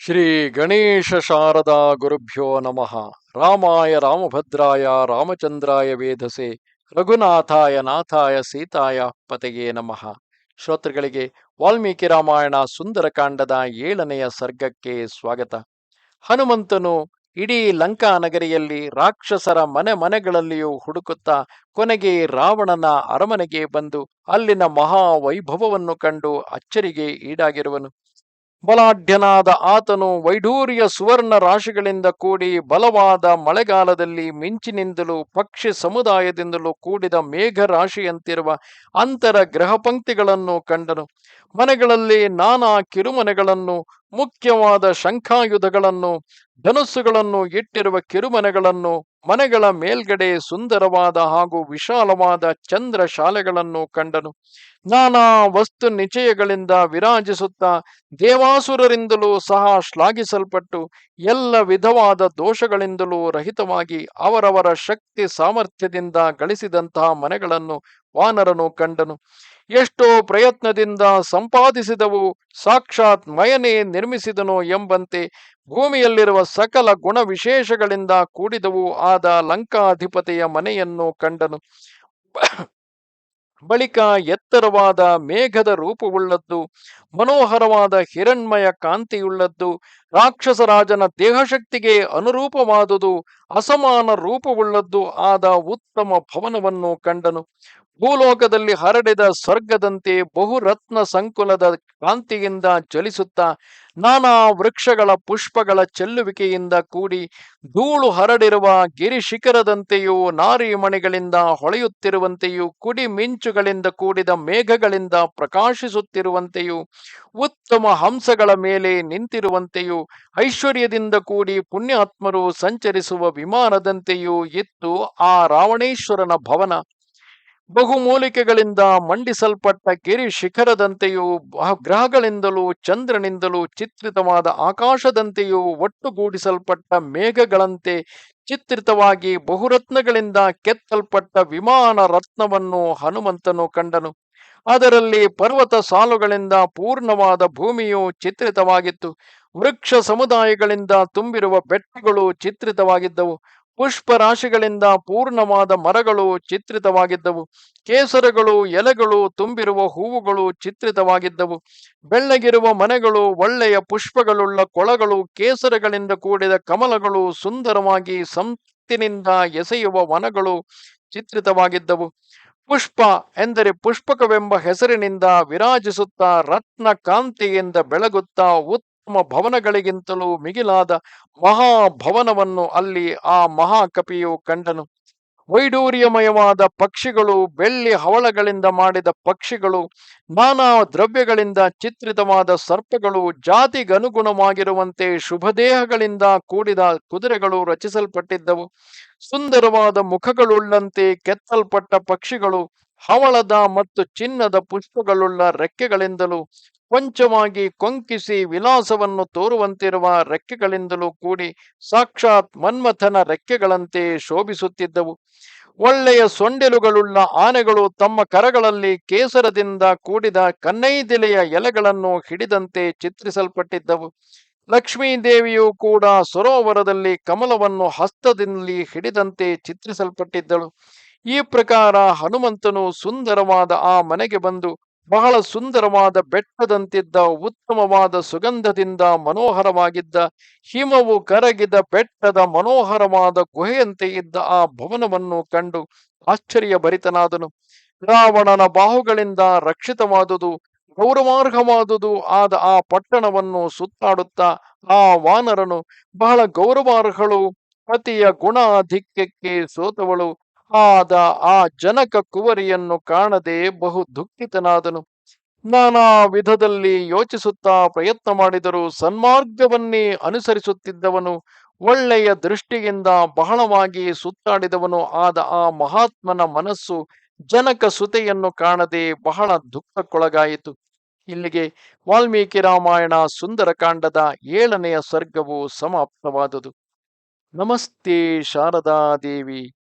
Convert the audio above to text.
ಶ್ರೀ ಗಣೇಶ ಶಾರದಾ ಗುರುಭ್ಯೋ ನಮಃ. ರಾಮಾಯ ರಾಮಭದ್ರಾಯ, ರಾಮಚಂದ್ರಾಯ ವೇಧಸೆ ರಘುನಾಥಾಯ, ನಾಥಾಯ, ಸೀತಾಯ ಪತೆಗೆ ನಮಃ. ಶ್ರೋತೃಗಳಿಗೆ ವಾಲ್ಮೀಕಿ ರಾಮಾಯಣ ಸುಂದರಕಾಂಡದ ಏಳನೆಯ ಸರ್ಗಕ್ಕೆ ಸ್ವಾಗತ. ಹನುಮಂತನು ಇಡೀ ಲಂಕಾ ನಗರಿಯಲ್ಲಿ ರಾಕ್ಷಸರ ಮನೆ ಮನೆಗಳಲ್ಲಿಯೂ ಹುಡುಕುತ್ತಾ ಕೊನೆಗೆ ರಾವಣನ ಅರಮನೆಗೆ ಬಂದು ಅಲ್ಲಿನ ಮಹಾ ವೈಭವವನ್ನು ಕಂಡು ಅಚ್ಚರಿಗೆ ಈಡಾಗಿರುವನು. ಬಲಾಢ್ಯನಾದ ಆತನು ವೈಡೂರ್ಯ ಸುವರ್ಣ ರಾಶಿಗಳಿಂದ ಕೂಡಿ ಬಲವಾದ ಮಳೆಗಾಲದಲ್ಲಿ ಮಿಂಚಿನಿಂದಲೂ ಪಕ್ಷಿ ಸಮುದಾಯದಿಂದಲೂ ಕೂಡಿದ ಮೇಘ ರಾಶಿಯಂತಿರುವ ಅಂತರ ಗ್ರಹ ಪಂಕ್ತಿಗಳನ್ನು ಕಂಡನು. ಮನೆಗಳಲ್ಲಿ ನಾನಾ ಕಿರುಮನೆಗಳನ್ನು, ಮುಖ್ಯವಾದ ಶಂಖಾಯುಧಗಳನ್ನು, ಧನುಸ್ಸುಗಳನ್ನು ಇಟ್ಟಿರುವ ಕಿರುಮನೆಗಳನ್ನು ಮನೆಗಳ ಮೇಲ್ಗಡೆ ಸುಂದರವಾದ ಹಾಗೂ ವಿಶಾಲವಾದ ಚಂದ್ರ ಶಾಲೆಗಳನ್ನು ಕಂಡನು. ನಾನಾ ವಸ್ತು ನಿಚಯಗಳಿಂದ ವಿರಾಜಿಸುತ್ತಾ ದೇವಾಸುರರಿಂದಲೂ ಸಹ ಶ್ಲಾಘಿಸಲ್ಪಟ್ಟು ಎಲ್ಲ ವಿಧವಾದ ದೋಷಗಳಿಂದಲೂ ರಹಿತವಾಗಿ ಅವರವರ ಶಕ್ತಿ ಸಾಮರ್ಥ್ಯದಿಂದ ಗಳಿಸಿದಂತಹ ಮನೆಗಳನ್ನು ವಾನರನು ಕಂಡನು. ಎಷ್ಟೋ ಪ್ರಯತ್ನದಿಂದ ಸಂಪಾದಿಸಿದವು, ಸಾಕ್ಷಾತ್ ಮಯನೇ ನಿರ್ಮಿಸಿದನು ಎಂಬಂತೆ ಭೂಮಿಯಲ್ಲಿರುವ ಸಕಲ ಗುಣ ವಿಶೇಷಗಳಿಂದ ಕೂಡಿದವು ಆದ ಲಂಕಾಧಿಪತಿಯ ಮನೆಯನ್ನು ಕಂಡನು. ಬಳಿಕ ಎತ್ತರವಾದ ಮೇಘದ ರೂಪವುಳ್ಳದ್ದು, ಮನೋಹರವಾದ ಹಿರಣ್ಮಯ ಕಾಂತಿಯುಳ್ಳದ್ದು, ರಾಕ್ಷಸರಾಜನ ದೇಹಶಕ್ತಿಗೆ ಅನುರೂಪವಾದುದು, ಅಸಮಾನ ರೂಪವುಳ್ಳದ್ದು ಆದ ಉತ್ತಮ ಭವನವನ್ನು ಕಂಡನು. ಭೂಲೋಕದಲ್ಲಿ ಹರಡಿದ ಸ್ವರ್ಗದಂತೆ ಬಹುರತ್ನ ಸಂಕುಲದ ಕಾಂತಿಯಿಂದ ಚಲಿಸುತ್ತಾ ನಾನಾ ವೃಕ್ಷಗಳ ಪುಷ್ಪಗಳ ಚೆಲ್ಲುವಿಕೆಯಿಂದ ಕೂಡಿ ಧೂಳು ಹರಡಿರುವ ಗಿರಿ ಶಿಖರದಂತೆಯೂ ನಾರಿಮಣಿಗಳಿಂದ ಹೊಳೆಯುತ್ತಿರುವಂತೆಯೂ ಕುಡಿ ಮಿಂಚುಗಳಿಂದ ಕೂಡಿದ ಮೇಘಗಳಿಂದ ಪ್ರಕಾಶಿಸುತ್ತಿರುವಂತೆಯೂ ಉತ್ತಮ ಹಂಸಗಳ ಮೇಲೆ ನಿಂತಿರುವಂತೆಯೂ ಐಶ್ವರ್ಯದಿಂದ ಕೂಡಿ ಪುಣ್ಯಾತ್ಮರು ಸಂಚರಿಸುವ ವಿಮಾನದಂತೆಯೂ ಇತ್ತು ಆ ರಾವಣೇಶ್ವರನ ಭವನ. ಬಹುಮೂಲಿಕೆಗಳಿಂದ ಮಂಡಿಸಲ್ಪಟ್ಟ ಗಿರಿ ಶಿಖರದಂತೆಯೂ ಗ್ರಹಗಳಿಂದಲೂ ಚಂದ್ರನಿಂದಲೂ ಚಿತ್ರಿತವಾದ ಆಕಾಶದಂತೆಯೂ ಒಟ್ಟುಗೂಡಿಸಲ್ಪಟ್ಟ ಮೇಘಗಳಂತೆ ಚಿತ್ರಿತವಾಗಿ ಬಹುರತ್ನಗಳಿಂದ ಕೆತ್ತಲ್ಪಟ್ಟ ವಿಮಾನ ರತ್ನವನ್ನು ಹನುಮಂತನು ಕಂಡನು. ಅದರಲ್ಲಿ ಪರ್ವತ ಸಾಲುಗಳಿಂದ ಪೂರ್ಣವಾದ ಭೂಮಿಯು ಚಿತ್ರಿತವಾಗಿತ್ತು. ವೃಕ್ಷ ಸಮುದಾಯಗಳಿಂದ ತುಂಬಿರುವ ಬೆಟ್ಟಗಳು ಚಿತ್ರಿತವಾಗಿದ್ದವು. ಪುಷ್ಪ ರಾಶಿಗಳಿಂದ ಪೂರ್ಣವಾದ ಮರಗಳು ಚಿತ್ರಿತವಾಗಿದ್ದವು. ಕೇಸರಗಳು, ಎಲೆಗಳು ತುಂಬಿರುವ ಹೂವುಗಳು ಚಿತ್ರಿತವಾಗಿದ್ದವು. ಬೆಳ್ಳಗಿರುವ ಮನೆಗಳು, ಒಳ್ಳೆಯ ಪುಷ್ಪಗಳುಳ್ಳ ಕೊಳಗಳು, ಕೇಸರಗಳಿಂದ ಕೂಡಿದ ಕಮಲಗಳು ಸುಂದರವಾಗಿ ಸಂತಿನಿಂದ ಎಸೆಯುವ ವನಗಳು ಚಿತ್ರಿತವಾಗಿದ್ದವು. ಪುಷ್ಪ ಎಂದರೆ ಪುಷ್ಪಕವೆಂಬ ಹೆಸರಿನಿಂದ ವಿರಾಜಿಸುತ್ತಾ ರತ್ನ ಕಾಂತಿಯಿಂದ ಬೆಳಗುತ್ತಾ ಉತ್ತಮ ಭವನಗಳಿಗಿಂತಲೂ ಮಿಗಿಲಾದ ಮಹಾಭವನವನ್ನು ಅಲ್ಲಿ ಆ ಮಹಾಕಪಿಯು ಕಂಡನು. ವೈಡೂರ್ಯಮಯವಾದ ಪಕ್ಷಿಗಳು, ಬೆಳ್ಳಿ ಹವಳಗಳಿಂದ ಮಾಡಿದ ಪಕ್ಷಿಗಳು, ನಾನಾ ದ್ರವ್ಯಗಳಿಂದ ಚಿತ್ರಿತವಾದ ಸರ್ಪಗಳು, ಜಾತಿಗನುಗುಣವಾಗಿರುವಂತೆ ಶುಭದೇಹಗಳಿಂದ ಕೂಡಿದ ಕುದುರೆಗಳು ರಚಿಸಲ್ಪಟ್ಟಿದ್ದವು. ಸುಂದರವಾದ ಮುಖಗಳುಳ್ಳಂತೆ ಕೆತ್ತಲ್ಪಟ್ಟ ಪಕ್ಷಿಗಳು ಹವಳದ ಮತ್ತು ಚಿನ್ನದ ಪುಷ್ಪಗಳುಳ್ಳ ರೆಕ್ಕೆಗಳಿಂದಲೂ ಕೊಂಚವಾಗಿ ಕೊಂಕಿಸಿ ವಿಲಾಸವನ್ನು ತೋರುವಂತಿರುವ ರೆಕ್ಕೆಗಳಿಂದಲೂ ಕೂಡಿ ಸಾಕ್ಷಾತ್ ಮನ್ಮಥನ ರೆಕ್ಕೆಗಳಂತೆ ಶೋಭಿಸುತ್ತಿದ್ದವು. ಒಳ್ಳೆಯ ಸೊಂಡೆಲುಗಳುಳ್ಳ ಆನೆಗಳು ತಮ್ಮ ಕರಗಳಲ್ಲಿ ಕೇಸರದಿಂದ ಕೂಡಿದ ಕನ್ನೈದಿಲೆಯ ಎಲೆಗಳನ್ನು ಹಿಡಿದಂತೆ ಚಿತ್ರಿಸಲ್ಪಟ್ಟಿದ್ದವು. ಲಕ್ಷ್ಮೀದೇವಿಯು ಕೂಡ ಸರೋವರದಲ್ಲಿ ಕಮಲವನ್ನು ಹಸ್ತದಲ್ಲಿ ಹಿಡಿದಂತೆ ಚಿತ್ರಿಸಲ್ಪಟ್ಟಿದ್ದಳು. ಈ ಪ್ರಕಾರ ಹನುಮಂತನು ಸುಂದರವಾದ ಆ ಮನೆಗೆ ಬಂದು ಬಹಳ ಸುಂದರವಾದ ಬೆಟ್ಟದಂತಿದ್ದ ಉತ್ತಮವಾದ ಸುಗಂಧದಿಂದ ಮನೋಹರವಾಗಿದ್ದ, ಹಿಮವು ಕರಗಿದ ಬೆಟ್ಟದ ಮನೋಹರವಾದ ಗುಹೆಯಂತೆ ಇದ್ದ ಆ ಭವನವನ್ನು ಕಂಡು ಆಶ್ಚರ್ಯ ಭರಿತನಾದನು ರಾವಣನ ಬಾಹುಗಳಿಂದ ರಕ್ಷಿತವಾದುದು, ಗೌರವಾರ್ಹವಾದುದು ಆದ ಆ ಪಟ್ಟಣವನ್ನು ಸುತ್ತಾಡುತ್ತಾ ಆ ವಾನರನು ಬಹಳ ಗೌರವಾರ್ಹಳು, ಪತಿಯ ಗುಣಾಧಿಕ್ಯಕ್ಕೆ ಸೋತವಳು. ಆದ ಆ ಜನಕ ಕುವರಿಯನ್ನು ಕಾಣದೆ ಬಹು ದುಃಖಿತನಾದನು. ನಾನಾ ವಿಧದಲ್ಲಿ ಯೋಚಿಸುತ್ತಾ ಪ್ರಯತ್ನ ಮಾಡಿದರೂ ಸನ್ಮಾರ್ಗವನ್ನೇ ಅನುಸರಿಸುತ್ತಿದ್ದವನು, ಒಳ್ಳೆಯ ದೃಷ್ಟಿಯಿಂದ ಬಹಳವಾಗಿ ಸುತ್ತಾಡಿದವನು ಆದ ಆ ಮಹಾತ್ಮನ ಮನಸ್ಸು ಜನಕ ಸುತೆಯನ್ನು ಕಾಣದೆ ಬಹಳ ದುಃಖಕ್ಕೊಳಗಾಯಿತು. ಇಲ್ಲಿಗೆ ವಾಲ್ಮೀಕಿ ರಾಮಾಯಣ ಸುಂದರಕಾಂಡದ ಏಳನೆಯ ಸರ್ಗವು ಸಮಾಪ್ತವಾದುದು. ನಮಸ್ತೆ ಶಾರದಾದೇವಿ.